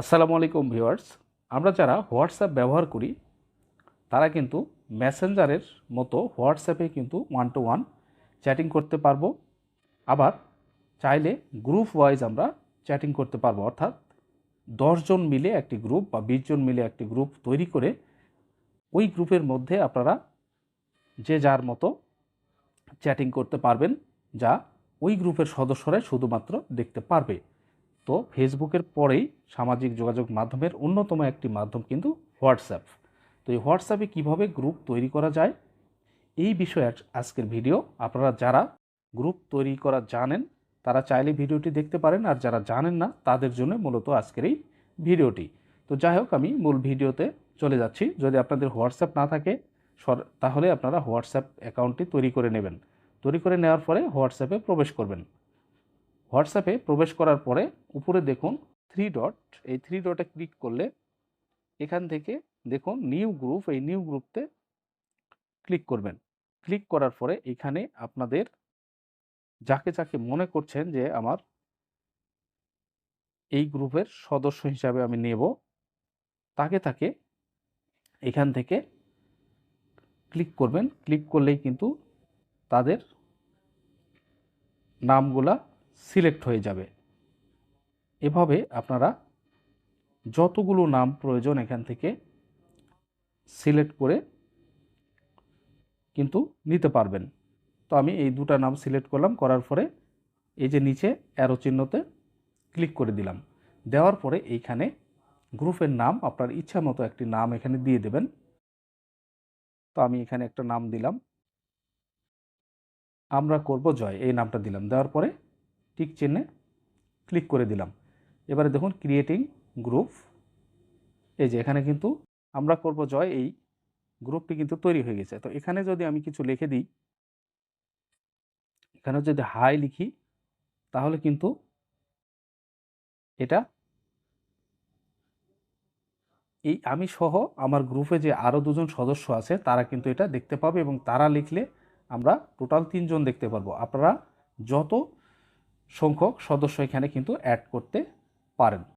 আসসালামু আলাইকুম ভিউয়ার্স। আমরা যারা হোয়াটসঅ্যাপ ব্যবহার করি, তারা কিন্তু মেসেঞ্জারের মতো হোয়াটসঅ্যাপে কিন্তু ওয়ান টু ওয়ান চ্যাটিং করতে পারব। আবার চাইলে গ্রুপ ওয়াইজ আমরা চ্যাটিং করতে পারব। অর্থাৎ দশজন মিলে একটি গ্রুপ বা বিশ জন মিলে একটি গ্রুপ তৈরি করে ওই গ্রুপের মধ্যে আপনারা যে যার মতো চ্যাটিং করতে পারবেন, যা ওই গ্রুপের সদস্যরাই শুধুমাত্র দেখতে পারবে। তো ফেসবুকের পরেই সামাজিক যোগাযোগ মাধ্যমের অন্যতম একটি মাধ্যম কিন্তু হোয়াটসঅ্যাপ তো এই হোয়াটসঅ্যাপে কীভাবে গ্রুপ তৈরি করা যায়? এই বিষয়ে আজ- আজকের ভিডিও আপনারা যারা গ্রুপ তৈরি করা জানেন, তারা চাইলে ভিডিওটি দেখতে পারেন, আর যারা জানেন না, তাদের জন্য মূলত আজকের এই ভিডিওটি। তো যাই হোক, আমি মূল ভিডিওতে চলে যাচ্ছি। যদি আপনাদের হোয়াটসঅ্যাপ না থাকে তাহলে আপনারা হোয়াটসঅ্যাপ অ্যাকাউন্টটি তৈরি করে নেবেন। তৈরি করে নেওয়ার পরে হোয়াটসঅ্যাপে প্রবেশ করবেন। হোয়াটসঅ্যাপে প্রবেশ করার পরে উপরে দেখুন থ্রি ডট এই থ্রি ডটে ক্লিক করলে এখান থেকে দেখুন নিউ গ্রুপ এই নিউ গ্রুপতে ক্লিক করবেন। ক্লিক করার পরে এখানে আপনাদের যাকে যাকে মনে করছেন যে আমার এই গ্রুপের সদস্য হিসাবে আমি নেব, তাকে তাকে এখান থেকে ক্লিক করবেন। ক্লিক করলেই কিন্তু তাদের নামগুলা সিলেক্ট হয়ে যাবে। এভাবে আপনারা যতগুলো নাম প্রয়োজন এখান থেকে সিলেক্ট করে কিন্তু নিতে পারবেন। তো আমি এই দুটা নাম সিলেক্ট করলাম, করার পরে এই যে নিচে অ্যারো চিহ্নতে ক্লিক করে দিলাম। দেওয়ার পরে এইখানে গ্রুপের নাম আপনার ইচ্ছা মতো একটি নাম এখানে দিয়ে দেবেন। তো আমি এখানে একটা নাম দিলাম। আমরা করব জয়, এই নামটা দিলাম। দেওয়ার পরে টিক চিহ্নে ক্লিক করে দিলাম। এবারে দেখুন ক্রিয়েটিং গ্রুপ এই যে এখানে কিন্তু আমরা করব জয় এই গ্রুপটি কিন্তু তৈরি হয়ে গেছে। তো এখানে যদি আমি কিছু লিখে দিই, এখানে যদি হাই লিখি, তাহলে কিন্তু এটা এই আমি সহ আমার গ্রুপে যে আরও দুজন সদস্য আছে, তারা কিন্তু এটা দেখতে পাবে এবং তারা লিখলে আমরা টোটাল তিনজন দেখতে পারব। আপনারা যত সংখ্যক সদস্য এখানে কিন্তু অ্যাড করতে পারেন।